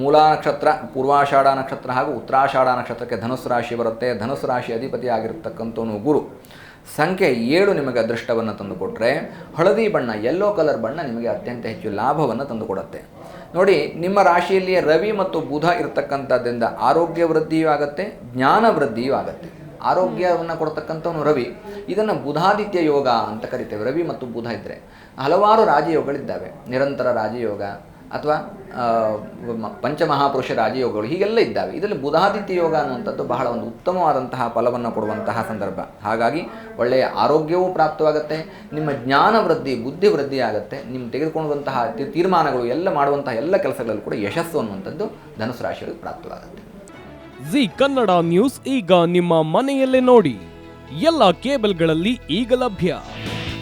ಮೂಲಾ ನಕ್ಷತ್ರ, ಪೂರ್ವಾಷಾಢ ನಕ್ಷತ್ರ ಹಾಗೂ ಉತ್ತರಾಷಾಢ ನಕ್ಷತ್ರಕ್ಕೆ ಧನುಸ್ ರಾಶಿ ಬರುತ್ತೆ. ಧನುಸ್ ರಾಶಿ ಅಧಿಪತಿ ಆಗಿರತಕ್ಕಂಥವನು ಗುರು. ಸಂಖ್ಯೆ ಏಳು ನಿಮಗೆ ಅದೃಷ್ಟವನ್ನು ತಂದುಕೊಟ್ರೆ, ಹಳದಿ ಬಣ್ಣ ಯೆಲ್ಲೋ ಕಲರ್ ಬಣ್ಣ ನಿಮಗೆ ಅತ್ಯಂತ ಹೆಚ್ಚು ಲಾಭವನ್ನು ತಂದುಕೊಡುತ್ತೆ. ನೋಡಿ, ನಿಮ್ಮ ರಾಶಿಯಲ್ಲಿಯೇ ರವಿ ಮತ್ತು ಬುಧ ಇರತಕ್ಕಂಥದ್ದರಿಂದ ಆರೋಗ್ಯ ವೃದ್ಧಿಯೂ ಆಗುತ್ತೆ, ಜ್ಞಾನ ವೃದ್ಧಿಯೂ ಆಗುತ್ತೆ. ಆರೋಗ್ಯವನ್ನು ಕೊಡ್ತಕ್ಕಂಥವನು ರವಿ. ಇದನ್ನು ಬುಧಾದಿತ್ಯ ಯೋಗ ಅಂತ ಕರಿತೇವೆ. ರವಿ ಮತ್ತು ಬುಧ ಇದ್ದರೆ ಹಲವಾರು ರಾಜಯೋಗಗಳಿದ್ದಾವೆ. ನಿರಂತರ ರಾಜಯೋಗ ಅಥವಾ ಪಂಚಮಹಾಪುರುಷ ರಾಜಯೋಗಗಳು ಹೀಗೆಲ್ಲ ಇದ್ದಾವೆ. ಇದರಲ್ಲಿ ಬುಧಾದಿತ್ಯ ಯೋಗ ಅನ್ನುವಂಥದ್ದು ಬಹಳ ಒಂದು ಉತ್ತಮವಾದಂತಹ ಫಲವನ್ನು ಕೊಡುವಂತಹ ಸಂದರ್ಭ. ಹಾಗಾಗಿ ಒಳ್ಳೆಯ ಆರೋಗ್ಯವೂ ಪ್ರಾಪ್ತವಾಗುತ್ತೆ, ನಿಮ್ಮ ಜ್ಞಾನ ವೃದ್ಧಿ, ಬುದ್ಧಿ ವೃದ್ಧಿ ಆಗುತ್ತೆ, ನಿಮ್ಮ ತೆಗೆದುಕೊಳ್ಳುವಂತಹ ತೀರ್ಮಾನಗಳು ಎಲ್ಲ ಮಾಡುವಂತಹ ಎಲ್ಲ ಕೆಲಸಗಳಲ್ಲೂ ಕೂಡ ಯಶಸ್ಸು ಅನ್ನುವಂಥದ್ದು ಧನುಸು ರಾಶಿಗಳಿಗೆ ಪ್ರಾಪ್ತವಾಗುತ್ತೆ. ಜಿ ಕನ್ನಡ ನ್ಯೂಸ್ ಈಗ ನಿಮ್ಮ ಮನೆಯಲ್ಲೇ ನೋಡಿ. ಎಲ್ಲ ಕೇಬಲ್ಗಳಲ್ಲಿ ಈಗ ಲಭ್ಯ.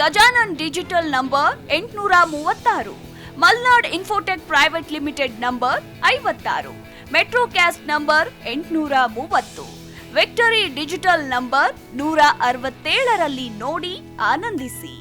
ಗಜಾನನ್ ಡಿಜಿಟಲ್ ನಂಬರ್ ಎಂಟುನೂರ ಮೂವತ್ತಾರು, Malnad infotech private limited number ಐವತ್ತಾರು ಮೆಟ್ರೋ ಕ್ಯಾಸ್ಟ್ ನಂಬರ್ ಎಂಟುನೂರ ಮೂವತ್ತು, ವಿಕ್ಟರಿ ಡಿಜಿಟಲ್ ನಂಬರ್ ನೂರ ಅರವತ್ತೇಳರಲ್ಲಿ ನೋಡಿ ಆನಂದಿಸಿ.